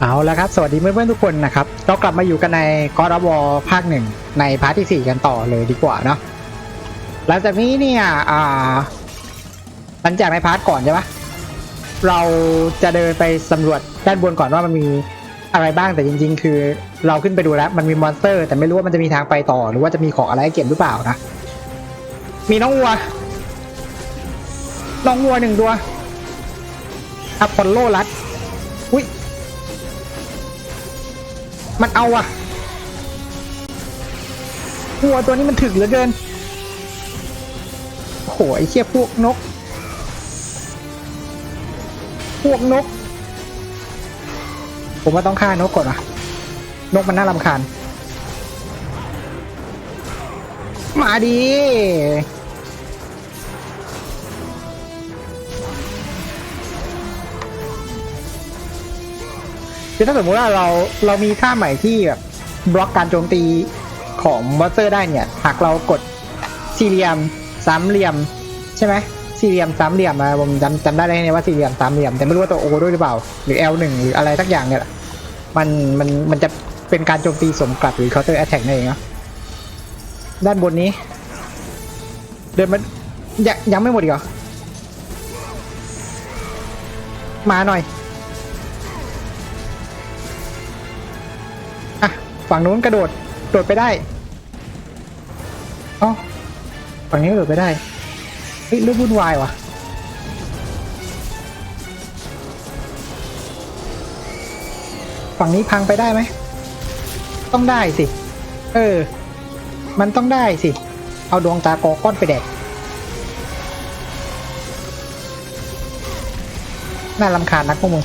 เอาละครับ สวัสดีเพื่อนๆทุกคนนะครับ เรากลับมาอยู่กันในกอร์วอภาคหนึ่งในพาร์ทที่ 4 กันต่อเลยดีกว่าเนาะหลังจากนี้เนี่ยอ่าหลังจากในพาร์ทก่อนใช่ปะเราจะเดินไปสำรวจด้านบนก่อนว่ามันมีอะไรบ้างแต่จริง ๆ คือเราขึ้นไปดูแล้ว มันมีมอนสเตอร์ แต่ไม่รู้ว่ามันจะมีทางไปต่อ หรือว่าจะมีของอะไรให้เก็บหรือเปล่านะ มีน้องวัว น้องวัวหนึ่งตัวอะพอลโลรัดอุ้ย มันเอาอะวัวตัวนี้มันถึกเหลือเกินโอ้โหไอ้เชี่ยพวกนก พวกนก ผมว่าต้องฆ่านกก่อนอะนกมันน่ารำคาญ มาดี คือถ้าสมมติว่าเราเรามีท่าใหม่ที่แบบบล็อกการโจมตีของมอสเตอร์ได้เนี่ย หากเรากดสี่เหลี่ยมสามเหลี่ยม ใช่ไหมสี่เหลี่ยมสามเหลี่ยมนะผมจำจำได้เลยว่าสี่เหลี่ยมสามเหลี่ยมแต่ไม่รู้ว่าตัวโอด้วยหรือเปล่า หรือ L1 หรืออะไรสักอย่างเนี่ยแหละมันมันมันจะเป็นการโจมตีสมกลับหรือ counter attack นั่นเองเนาะด้านบนนี้ เดินมันยังยังไม่หมดอีกเหรอมาหน่อย ฝั่งนู้นกระโดด โดดไปได้อ๋อฝั่งนี้ก็โดดไปได้ เฮ้ยเรื่องวุ่นวายว่ะ ฝั่งนี้พังไปได้ไหม ต้องได้สิ เออ มันต้องได้สิ เอาดวงตากอก้อนไปแดก น่ารำคาญนักพวกมึง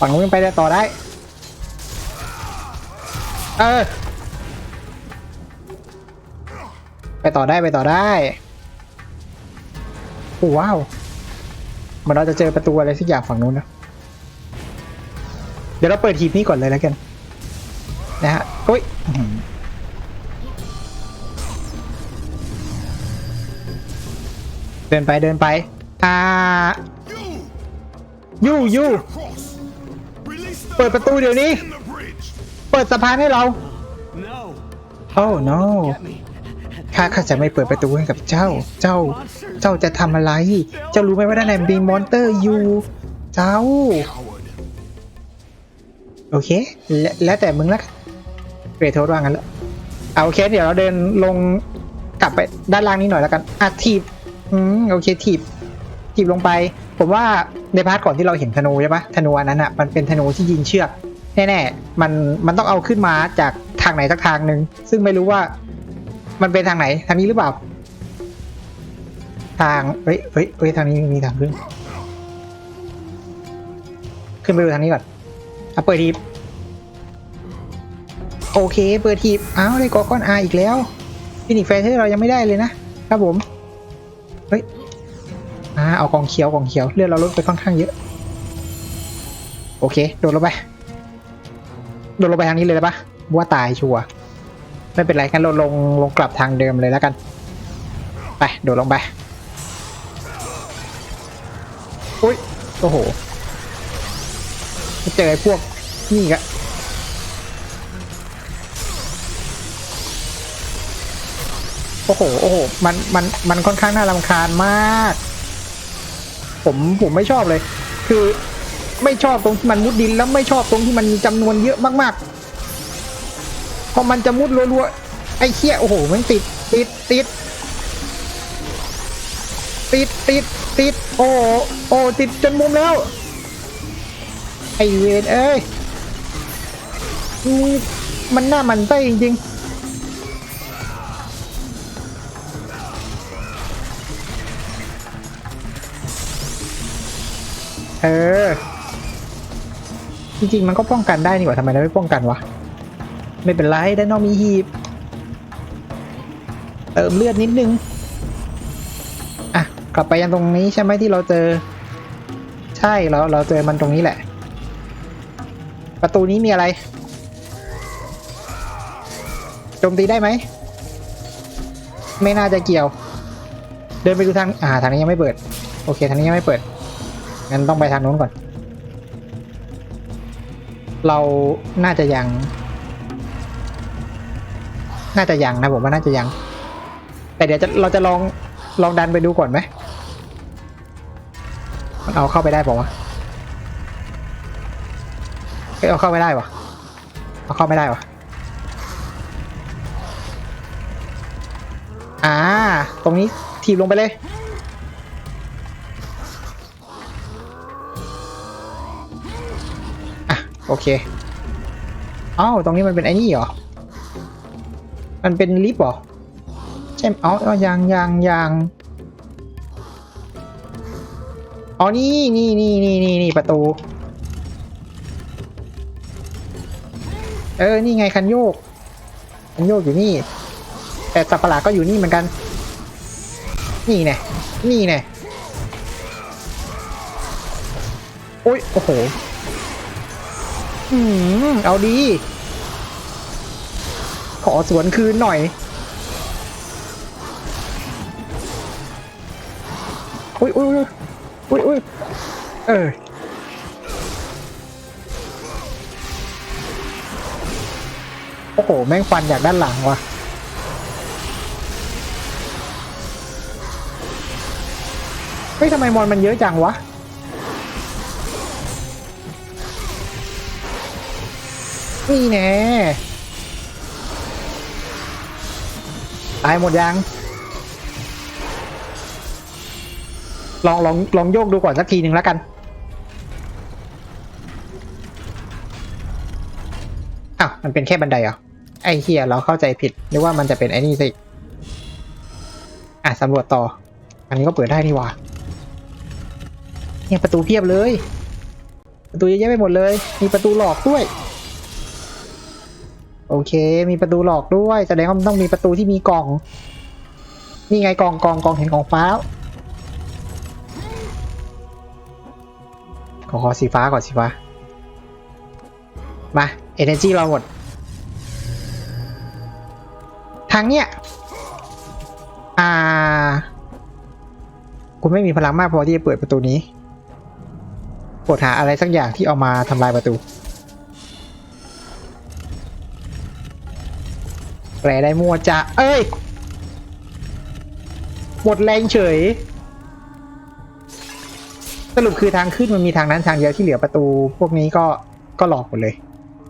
ฝั่งนู้นยังไปได้ต่อได้ เออ ไปต่อได้ไปต่อได้โอ้ว้าวเหมือนเราจะเจอประตูอะไรสักอย่างฝั่งนู้นนะ เดี๋ยวเราเปิดหีบนี้ก่อนเลยแล้วกัน นะฮะโอ้ยเดินไปเดินไป อ่า ยูยู เปิดประตูเดี๋ยวนี้ เปิดสะพานให้เราโอ้ no ข้าข้าจะไม่เปิดประตูให้กับเจ้า เจ้า เจ้าจะทำอะไร เจ้ารู้ไหมว่าด้านในมีมอนเตอร์อยู่เจ้า โอเค แล้วแล้วแต่มึงละเกรดโทษว่างั้นแล้วเอาโอเค เดี๋ยวเราเดินลงกลับไปด้านล่างนี้หน่อยแล้วกันอะถีบ อืม โอเค ถีบ ถีบลงไป ผมว่าในพาร์ทก่อนที่เราเห็นธนูใช่ปะธนูอันนั้นอะมันเป็นธนูที่ยิงเชือกแน่ๆมันมันต้องเอาขึ้นมาจากทางไหนสักทางหนึ่งซึ่งไม่รู้ว่ามันเป็นทางไหนทางนี้หรือเปล่า ทางเฮ้ยเฮ้ยเฮ้ยทางนี้มีทางขึ้น ขึ้นไปดูทางนี้ก่อนอะเปิดทีโอเค เปิดทีอ้าวได้กอก้อนอาอีกแล้วฟินิกแฟร์ที่เรายังไม่ได้เลยนะครับผม อ่าเอากองเขียวกองเขียวเลือดเราลดไปค่อนข้างเยอะ โอเค โดดลงไป โดดลงไปทางนี้เลยปะว่าตายชัวร์ไม่เป็นไรกันเราลงลงกลับทางเดิมเลยแล้วกัน ไปโดดลงไปอุ้ยโอ้โหเจอไอ้พวกนี่กะโอ้โห โอ้โห มัน มัน มันค่อนข้างน่ารำคาญมาก ผมผมไม่ชอบเลย คือไม่ชอบตรงที่มันมุดดิน แล้วไม่ชอบตรงที่มันมีจำนวนเยอะมากๆพอมันจะมุดรัวๆไอ้เคี้ยโอ้โหมันติดติดติดติดติดติดโอ้โอ้ติดจนมุมแล้ว ไอเวนเอ้ยมันหน้ามันไส้จริงๆ เออ จริงๆ มันก็ป้องกันได้นี่หว่าทำไมเราไม่ป้องกันวะ ไม่เป็นไรได้นอกมีหีบ เติมเลือดนิดนึง อะ กลับไปยังตรงนี้ใช่ไหมที่เราเจอ ใช่เราเราเจอมันตรงนี้แหละ ประตูนี้มีอะไร โจมตีได้ไหม ไม่น่าจะเกี่ยว เดินไปดูทาง อ่า ทางนี้ยังไม่เปิด โอเค ทางนี้ยังไม่เปิด งั้นต้องไปทางนู้นก่อน เราน่าจะยัง น่าจะยังนะผมว่าน่าจะยัง แต่เดี๋ยวจะเราจะลองลองดันไปดูก่อนไหมมันเอาเข้าไปได้ป่าวะเอเอาเข้าไม่ได้วะเอาเข้าไม่ได้วะอ่า ตรงนี้ทีบลงไปเลย โอเคอ้าวตรงนี้มันเป็นไอ้นี่เหรอ มันเป็นลิฟต์เหรอ ใช่อ๋อยังยังยังอ๋อนี่นี่นี่นี่นี่นี่ประตู เออ นี่ไงคันโยก คันโยกอยู่นี่ แต่สัตว์ปะหลาก็อยู่นี่เหมือนกัน นี่แน่นี่แน่โอ้ย โอ้โห อืมเอาดี ขอสวนคืนหน่อยอุ้ยอุ้ยอุ้ยอุ้ยเออโอ้โห แม่งฟันจากด้านหลังว่ะเฮ้ยทำไมมอนมันเยอะจังวะ นี่แน่ตายหมดยังลองลองลองโยกดูก่อนสักทีหนึ่งแล้วกันอ้าวมันเป็นแค่บันไดเหรอไอ้เฮียเราเข้าใจผิดนึกว่ามันจะเป็นไอ้นี่สิอะสำรวจต่อ อันนี้ก็เปิดได้นี่ว่าเนี่ยประตูเพียบเลย ประตูเยอะแยะไปหมดเลย มีประตูหลอกด้วย โอเค มีประตูหลอกด้วย แสดงว่ามันต้องมีประตูที่มีกล่อง นี่ไงกล่องกล่องกล่องเห็นกล่องฟ้าขอขอสีฟ้าก่อนสีฟ้า มา energy เราหมด ทางเนี้ย อ่า คุณไม่มีพลังมากพอที่จะเปิดประตูนี้ปรดหาอะไรสักอย่างที่เอามาทำลายประตู แปลได้มัวจะเอ้ย หมดแรงเฉย สรุปคือทางขึ้นมันมีทางนั้นทางเดียวที่เหลือประตูพวกนี้ก็ก็หลอกหมดเลย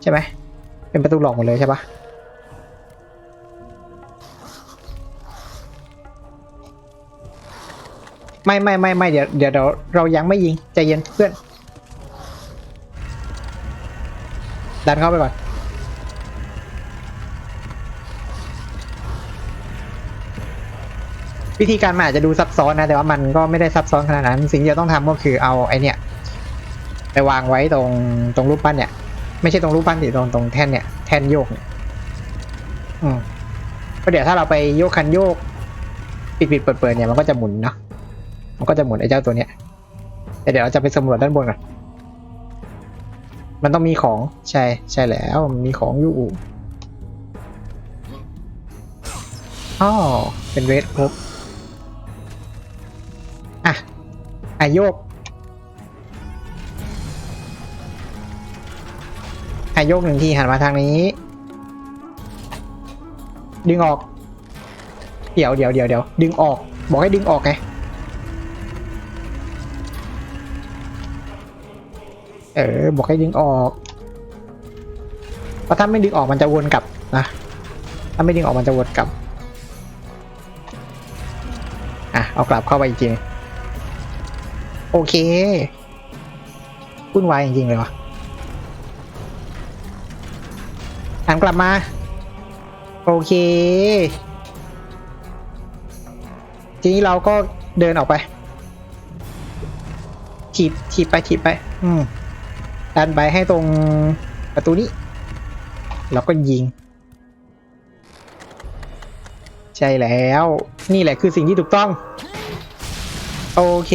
ใช่ไหม เป็นประตูหลอกหมดเลยใช่ปะไม่ไม่ไม่ไม่เดี๋ยวเดี๋ยวเราเรายังไม่ยิง ใจเย็นเพื่อน ดันเข้าไปก่อน วิธีการมันอาจจะดูซับซ้อนนะ แต่ว่ามันก็ไม่ได้ซับซ้อนขนาดนั้น สิ่งที่เราต้องทำก็คือเอาไอเนี่ยไปวางไว้ตรงตรงรูปปั้นเนี่ย ไม่ใช่ตรงรูปปั้นสิตรงตรงแท่นเนี่ยแท่นโยกเนี่ยอืมก็เดี๋ยวถ้าเราไปโยกคันโยก ปิดปิดเปิดเปิดเนี่ยมันก็จะหมุนเนาะมันก็จะหมุนไอ้เจ้าตัวเนี้ยแต่เดี๋ยวเราจะไปสำรวจด้านบนก่อนมันต้องมีของใช่ใช่แล้วมันมีของอยู่อ๋อเป็นเวทครบ อะโยกอะโยกหนึ่งทีหันมาทางนี้ ดึงออก เดี๋ยวเดี๋ยวเดี๋ยวเดี๋ยวดึงออก บอกให้ดึงออกไง เออ บอกให้ดึงออกเพราะถ้าไม่ดึงออกมันจะวนกลับนะ ถ้าไม่ดึงออกมันจะวนกลับ อะ เอากลับเข้าไปอีกทีนึง โอเควุ่นวายจริงๆเลยวะหันกลับมา โอเค ทีนี้เราก็เดินออกไป ถีบถีบไปถีบไป อืมดันไปให้ตรงประตูนี้ แล้วก็ยิง ใช่แล้ว นี่แหละคือสิ่งที่ถูกต้อง โอเค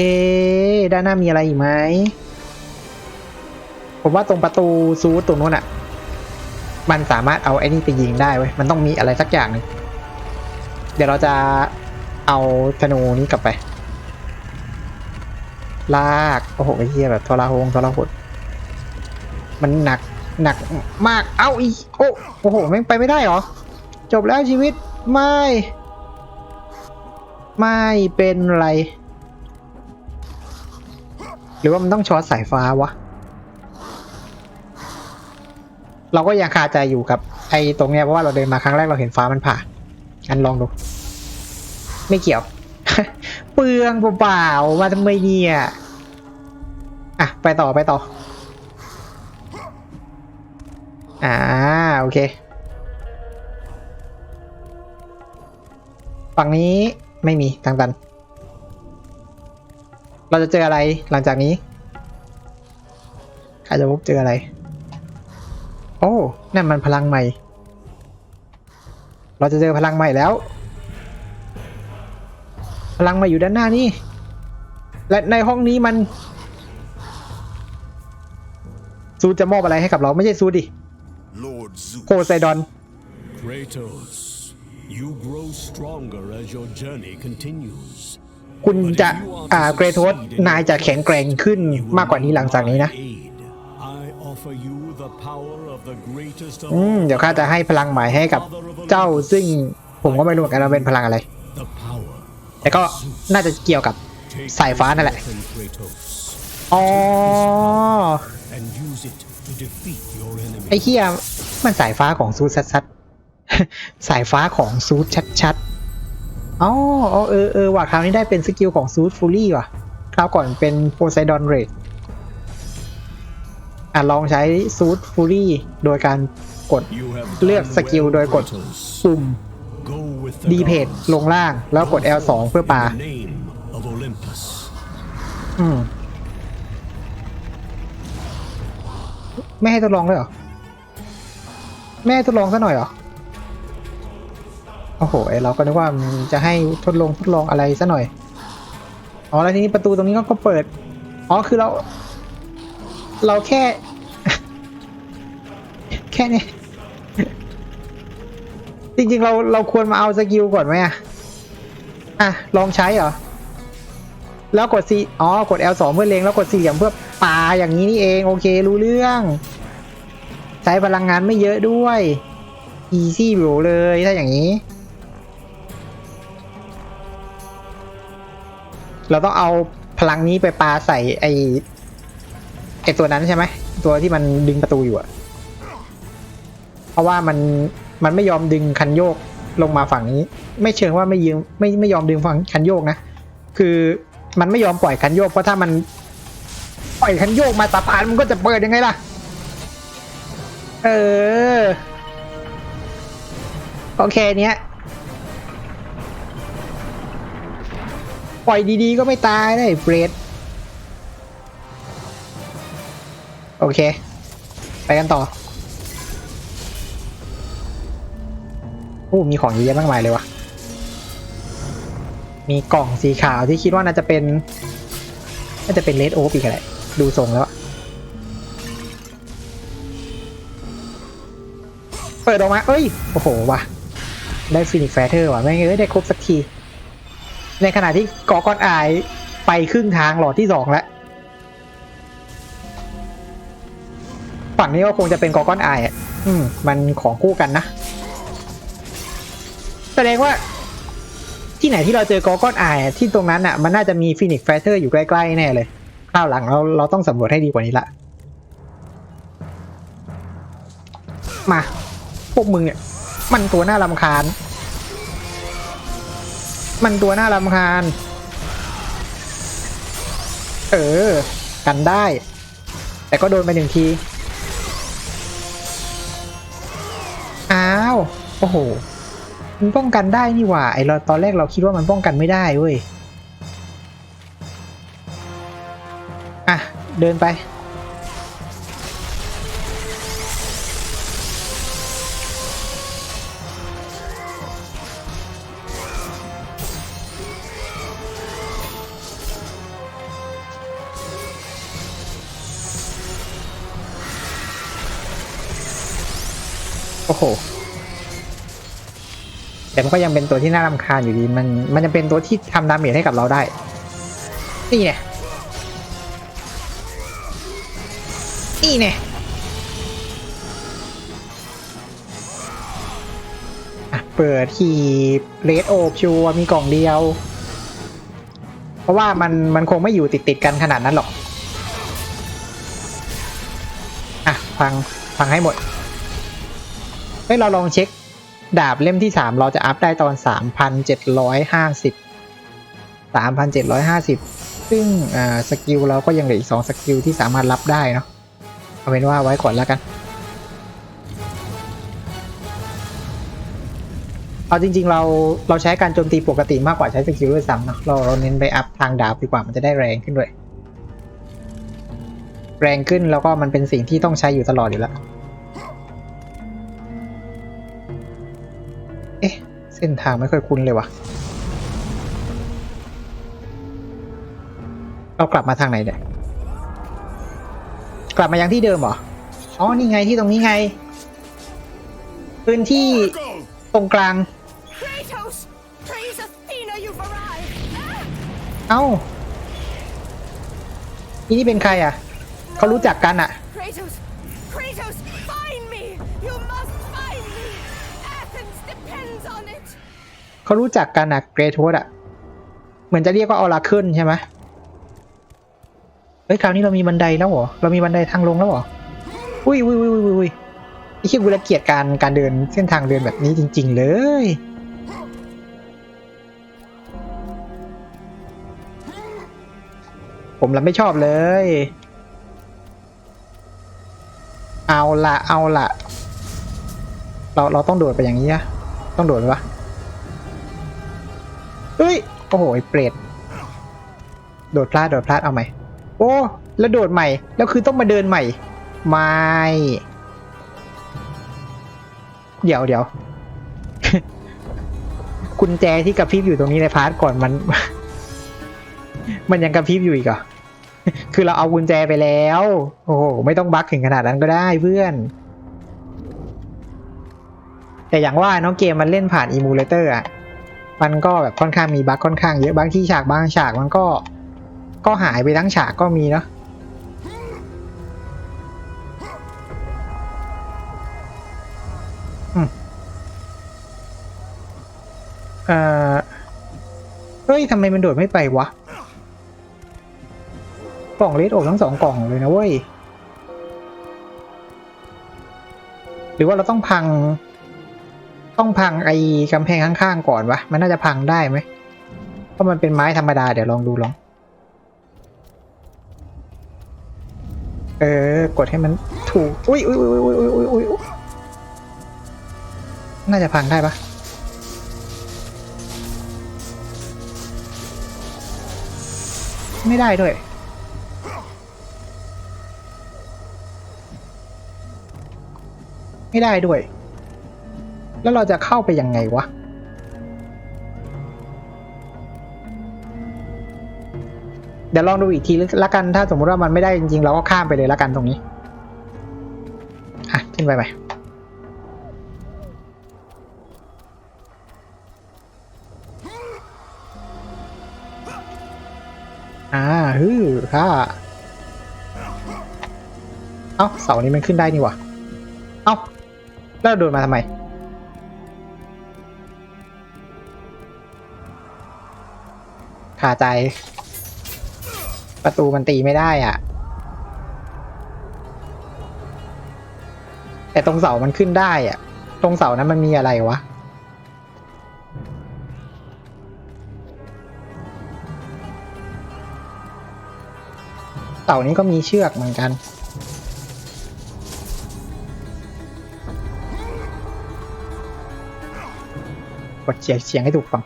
ด้านหน้ามีอะไรอีกไหมผมว่าตรงประตูซูตรงนู้นอะมันสามารถเอาไอ้นี่ไปยิงได้เว้ย มันต้องมีอะไรสักอย่างหนึ่งเดี๋ยวเราจะเอาธนูนี้กลับไป ลาก โอ้โหไอ้เหี้ยแบบทรหงทรหด มันหนักหนักมาก เอ้าอีโอ้โอ้โหแม่งไปไม่ได้เหรอ จบแล้วชีวิต ไม่ ไม่เป็นไร รือว่ามันต้องช็อตสายฟ้าวะ เราก็ยังคาใจอยู่กับ ไอ้ตรงเนี้ยเพราะว่าเราเดินมาครั้งแรกเราเห็นฟ้ามันผ่างั้นลองดู ไม่เกี่ยว เปลืองเปล่าๆมาทำไมเนี่ยอะไปต่อไปต่อ อ่าโอเค ฝั่งนี้ไม่มีทางตัน เราจะเจออะไรหลังจากนี้ ใครจะพบเจออะไร โอ้ นั่นมันพลังใหม่ เราจะเจอพลังใหม่แล้ว พลังใหม่อยู่ด้านหน้านี่ และในห้องนี้มัน ซูจะมอบอะไรให้กับเราไม่ใช่ซูดิ Lord Zeus. โคไซดอน Kratos, you grow stronger as your journey continues. คุณจะอ่าเกรโทสนายจะแข็งแกร่งขึ้นมากกว่านี้หลังจากนี้นะ อืม เดี๋ยวข้าจะให้พลังใหม่ให้กับเจ้าซึ่งผมก็ไม่รู้เหมือนกันว่าเป็นพลังอะไร แต่ก็น่าจะเกี่ยวกับสายฟ้านั่นแหละ อ๋อ ไอ้เฮียมันสายฟ้าของซูดชัดๆสายฟ้าของซูดชัดๆ อ๋ออ๋อเออเออว่ะคราวนี้ได้เป็นสกิลของซูดฟูลี่ว่ะ คราวก่อนเป็นโพไซดอนเรดอะลองใช้ซูดฟูลี่โดยการกด You have เลือก done สกิล well, โดยกด Kratos. ปุ่ม Go with the ดีเพจ gods. ลงล่างแล้วกด L2 เพื่อปา In the name of Olympus. อืมไม่ให้ทดลองเลยเหรอ ไม่ให้ทดลองซะหน่อยเหรอ โอ้โหไอเราก็นึกว่ามันจะให้ทดลองทดลองอะไรซะหน่อยอ๋อแล้วทีนี้ประตูตรงนี้ก็ก็เปิดอ๋อคือเรา เราแค่ แค่นี้จริงๆเราเราควรมาเอาสกิลก่อนไหมอะอะลองใช้เหรอแล้วกด C อ๋อ กด L2 เพื่อเล็งแล้วกดสี่เหลี่ยมเพื่อปาอย่างนี้นี่เอง โอเค รู้เรื่อง ใช้พลังงานไม่เยอะด้วย easy อยู่เลยถ้าอย่างนี้ เราต้องเอาพลังนี้ไปปาใส่ไอไอตัวนั้นใช่ไหมตัวที่มันดึงประตูอยู่อะเพราะว่ามันมันไม่ยอมดึงคันโยกลงมาฝั่งนี้ ไม่เชิงว่าไม่ยืมไม่ไม่ยอมดึงฝั่งคันโยกนะคือมันไม่ยอมปล่อยคันโยกเพราะถ้ามันปล่อยคันโยกมาตาพานมันก็จะเปิดยังไงล่ะ เออ โอเคเนี้ย ปล่อยดีๆก็ไม่ตายได้เฟรดโอเค ไปกันต่อโอ้มีของเยอะแยะมากมายเลยวะมีกล่องสีขาวที่คิดว่าน่าจะเป็น น่าจะเป็นเลดโอ๊กอีกแหละดูทรงแล้ว เปิดออกมา เอ้ย โอ้โหว่ะ ได้ฟินิกแฟเธอร์ว่ะแม่งเอ้ย ได้ครบสักที ในขณะที่กอกอนอายไปครึ่งทางหลอดที่สองแล้ว ฝั่งนี้ก็คงจะเป็นกอกอนอายอะอืม มันของคู่กันนะ แสดงว่า ที่ไหนที่เราเจอกอก้อนอายอะที่ตรงนั้นอะ มันน่าจะมีฟินิกแฟเธอร์อยู่ใกล้ๆแน่เลยคราวหลังเราเราต้องสำรวจให้ดีกว่านี้ละ มา พวกมึงเนี่ย มันตัวน่ารำคาญ มันตัวน่ารำคาญ เออ กันได้ แต่ก็โดนไปหนึ่งที อ้าว โอ้โห มันป้องกันได้นี่หว่า ไอเราตอนแรกเราคิดว่ามันป้องกันไม่ได้เว้ย อะ เดินไป โอ้โห แต่มันก็ยังเป็นตัวที่น่ารำคาญอยู่ดี มันมันจะเป็นตัวที่ทำดาเมจให้กับเราได้ นี่ไงนี่เนี่ยอะเปิดที่เลดโอบชัวมีกล่องเดียว เพราะว่ามันมันคงไม่อยู่ติดติดกันขนาดนั้นหรอก อะ ฟัง ฟังให้หมด เฮ้ยเราลองเช็ค ดาบเล่มที่สามเราจะอัพได้ตอนสามพันเจ็ดร้อยห้าสิบสามพันเจ็ดร้อยห้าสิบซึ่งอ่สกิลเราก็ยังเหลืออีกสองสกิลที่สามารถรับได้เนาะเอาเป็นว่าไว้ก่อนแล้วกัน เอาจริง ๆ เราเราใช้การโจมตีปกติมากกว่าใช้สกิลด้วยซ้ำเนาะเราเราเน้นไปอัพทางดาบดีกว่ามันจะได้แรงขึ้นด้วย แรงขึ้นแล้วก็มันเป็นสิ่งที่ต้องใช้อยู่ตลอดอยู่แล้ว ส้นทางไม่ค่อยคุ้นเลยวะเรากลับมาทางไหนเนี่ย กลับมายังที่เดิมเหรอ อ๋อ นี่ไงที่ตรงนี้ไง พื้นที่ Go! ตรงกลาง Kratos! Praise Athena, you've arrived! Ah! เอ้า นี่นี่เป็นใครอะ เขารู้จักกันอะ เขารู้จักกันอะเกรทวดอะเหมือนจะเรียกว่าออราเคิลใช่ไหมเฮ้ยคราวนี้เรามีบันไดแล้วเหรอ เรามีบันไดทางลงแล้วเหรอ อุ้ยอุ้ยอุ้ยอุ้ยอุ้ยไอ้ขี้กูละเกียดการการเดินเส้นทางเดินแบบนี้จริง ๆ เลยผมละไม่ชอบเลย เอาละเอาละเราเราต้องโดดไปอย่างนี้อะ ต้องโดดไหมวะเฮ้ย โอ้โหไอ้เปรตโดดพลาด โดดพลาด เอาใหม่ โอ้ แล้วโดดใหม่ แล้วคือต้องมาเดินใหม่ ไม่ เดี๋ยวเดี๋ยวกุญแจที่กระพริบอยู่ตรงนี้ในพาร์ทก่อนมัน มันยังกระพริบอยู่อีกเหรอ คือเราเอากุญแจไปแล้ว โอ้โห ไม่ต้องบั๊กถึงขนาดนั้นก็ได้เพื่อน แต่อย่างว่าเน้องเกมมันเล่นผ่านอีมูเลเตอร์อะมันก็แบบค่อนข้างมีบั๊กค่อนข้างเยอะบางที่ฉากบางฉากมันก็ ก็หายไปทั้งฉากก็มีเนาะอืมเอ่อเฮ้ยทำไมมันโดดไม่ไปวะ กล่องเลดโอบทั้งสองกล่องเลยนะเว้ย หรือว่าเราต้องพัง ต้องพังไอ้กำแพงข้างๆก่อนวะ มันน่าจะพังได้ไหม เพราะมันเป็นไม้ธรรมดา เดี๋ยวลองดูลอง เออ กดให้มันถูก อุ้ยอุ้ยอุ้ยอุ้ยอุ้ยอุ้ยอุ้ยอุ๊ยน่าจะพังได้ปะไม่ได้ด้วยไม่ได้ด้วย แล้วเราจะเข้าไปยังไงวะ เดี๋ยวลองดูอีกทีละกัน ถ้าสมมติว่ามันไม่ได้จริงๆ เราก็ข้ามไปเลยละกันตรงนี้ อะ ขึ้นไปไหมอ่าฮือค่ะเอ้าเสานี้มันขึ้นได้นี่วะ เอ้า แล้วโดนมาทำไมาใจ ประตูมันตีไม่ได้อะ แต่ตรงเสามันขึ้นได้อะ ตรงเสานั้นมันมีอะไรวะเสานี้ก็มีเชือกเหมือนกัน กดเสียงเสียงให้ถูกฟัง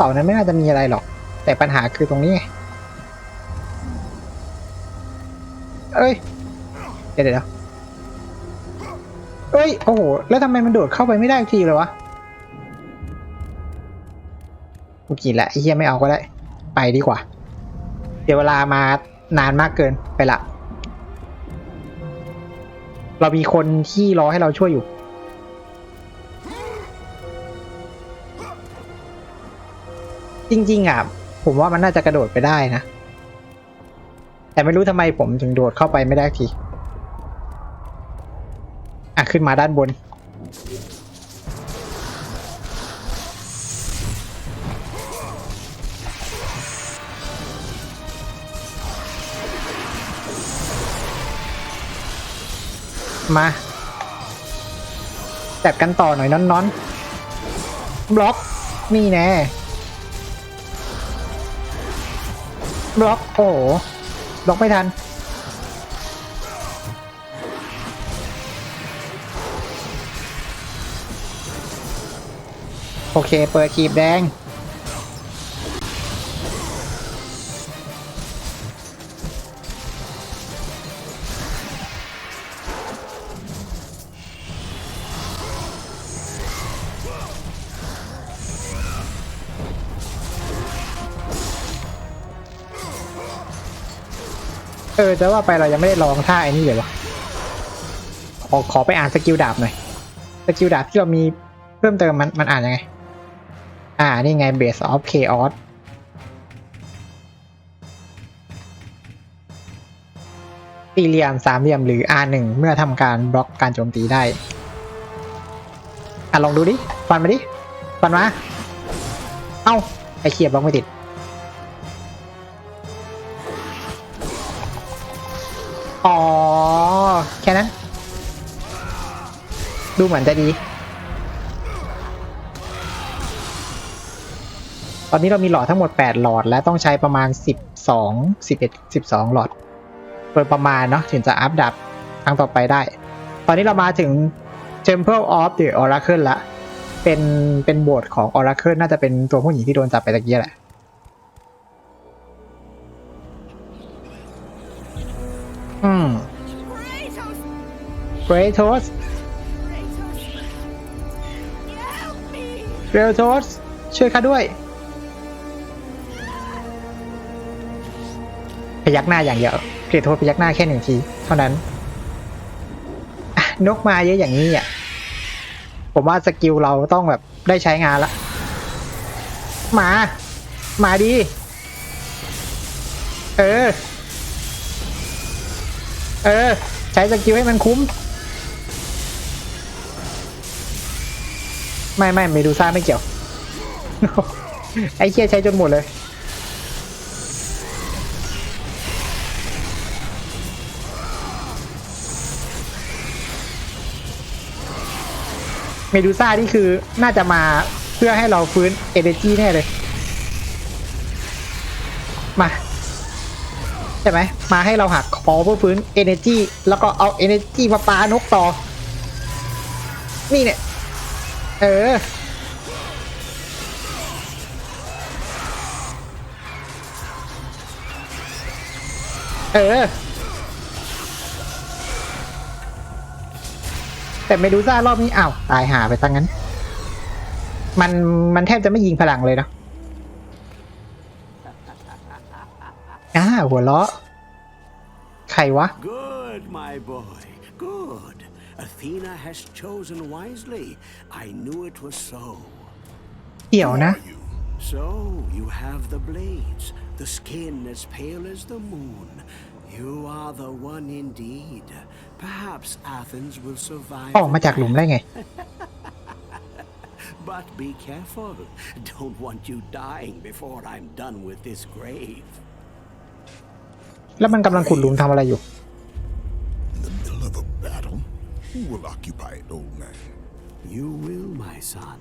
เสานั้นไม่น่าจะมีอะไรหรอก แต่ปัญหาคือตรงนี้ไงเอ้ย เดี๋ยวเดี๋ยวเอ้ย โอ้โห แล้วทำไมมันโดดเข้าไปไม่ได้ทีเลยวะกูกินละไอ้เหี้ยไม่เอาก็ได้ ไปดีกว่า เดี๋ยวเวลามานานมากเกินไปละ เรามีคนที่รอให้เราช่วยอยู่ จริง ๆอะผมว่ามันน่าจะกระโดดไปได้นะ แต่ไม่รู้ทำไมผมถึงโดดเข้าไปไม่ได้ที อะ ขึ้นมาด้านบน มา จัดกันต่อหน่อยน้อนๆบล็อก นี่แน่ บล็อกโอ้โหบล็อกไม่ทันโอเค เปิดขีบแดง ออจะว่าไปเรายังไม่ได้ลองท่าไอ้นี่เลยวะขอขอไปอ่านสกิลดาบหน่อยสกิลดาบที่เรามีเพิ่มเติมมันมันอ่านยังไง อ่านี่ไง Base of Chaos สี่เหลี่ยมสามเหลี่ยมหรือ R1 เมื่อทำการบล็อกการโจมตีได้ อะลองดูดิ ฟันมาดิ ฟันมา เอ้า ไอเขียบบล็อกไม่ติด อ๋อ แค่นั้น ดูเหมือนจะดี ตอนนี้เรามีหลอดทั้งหมด 8 หลอด และต้องใช้ประมาณ 12 11 12 หลอดโดยประมาณเนาะถึงจะอัพดับครั้งต่อไปได้ ตอนนี้เรามาถึง Temple of the Oracle ละ เป็นเป็นโบสถ์ของ Oracle น่าจะเป็นตัวผู้หญิงที่โดนจับไปตะกี้แหละ อืม Kratos! Kratos Kratos! Help me! เรลโทสช่วยข้าด้วย พยักหน้าอย่างเดียวเกรดโทสพยักหน้าแค่หนึ่งที เท่านั้นอะนกมาเยอะอย่างนี้อะ ผมว่าสกิลเราต้องแบบได้ใช้งานละ มา มาดี เออ เออ ใช้สกิลให้มันคุ้ม ไม่ไม่เมดูซ่าไม่เกี่ยว ไอ้เคียใช้จนหมดเลย เมดูซ่านี่คือน่าจะมาเพื่อให้เราฟื้นเอเนจีแน่เลย มา ใช่ไหมมาให้เราหักคอเพื่อฟื้นเอเนจีแล้วก็เอาเอเนจีมาปานกต่อ นี่เนี่ย เออ เออ แต่เมดูซ่ารอบนี้อ้าว ตายหาไปตั้งนั้น มันมันแทบจะไม่ยิงพลังเลยเนอะ อ่าหัวเราะ ใครวะ Good, my boy. Good. Athena has chosen wisely. I knew it was so. เกี่ยวนะ So, you have the blades, the skin as pale as the moon. You are the one indeed. Perhaps Athens will survive. ออกมาจากหลุมได้ไง But be careful. Don't want you dying before I'm done with this grave. แล้วมันกำลังขุดหลุมทำอะไรอยู่ In the middle of a battle? Who will occupy it, old man? You will, my son.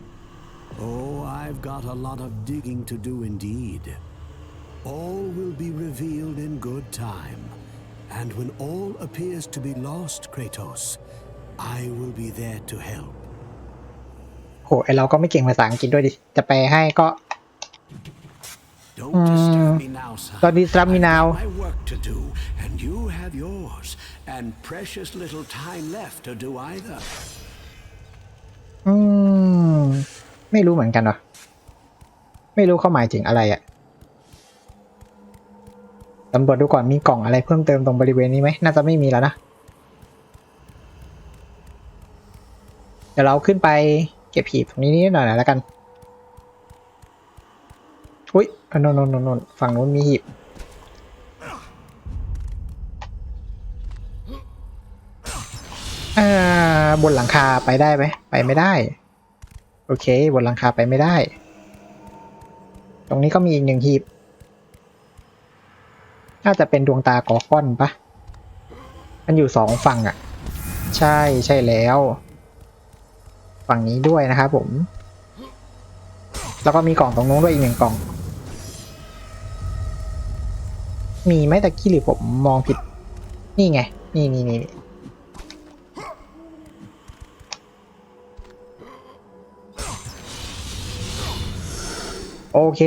Oh, I've got a lot of digging to do indeed. All will be revealed in good time. And when all appears to be lost, Kratos, I will be there to help. โหไอเราก็ไม่เก่งภาษาอังกฤษด้วยดิ จะแปลให้ก็ Don't disturb me now, son. Don't disturb me I've got now. my work to do, and you have yours, and precious little time left to do either. อืม ไม่รู้เหมือนกันเหรอ ไม่รู้เขาหมายถึงอะไรอะตำรวจดูก่อนมีกล่องอะไรเพิ่มเติมตรงบริเวณนี้ไหมน่าจะไม่มีแล้วนะ เดี๋ยวเราขึ้นไปเก็บหีบตรงนี้นิดหน่อยแล้วกัน อุ้ยโนนนนนนฝั่งนู้นมีหีบอ่าบนหลังคาไปได้ไหมไปไม่ได้ โอเค บนหลังคาไปไม่ได้ ตรงนี้ก็มีอีกหนึ่งหีบ น่าจะเป็นดวงตากอคอนปะมันอยู่สองฝั่งอะ่ะ ใช่ใช่แล้ว ฝั่งนี้ด้วยนะครับผม แล้วก็มีกล่องตรงนู้นด้วยอีกหนึ่งกล่อง มีไหมตะกี้หรือผมมองผิด นี่ไงนี่นี่นี่นี่โอเค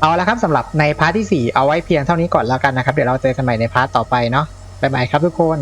เอาละครับสำหรับในพาร์ทที่ 4 เอาไว้เพียงเท่านี้ก่อนแล้วกันนะครับ เดี๋ยวเราเจอกันใหม่ในพาร์ทต่อไปเนาะบ๊ายบายครับทุกคน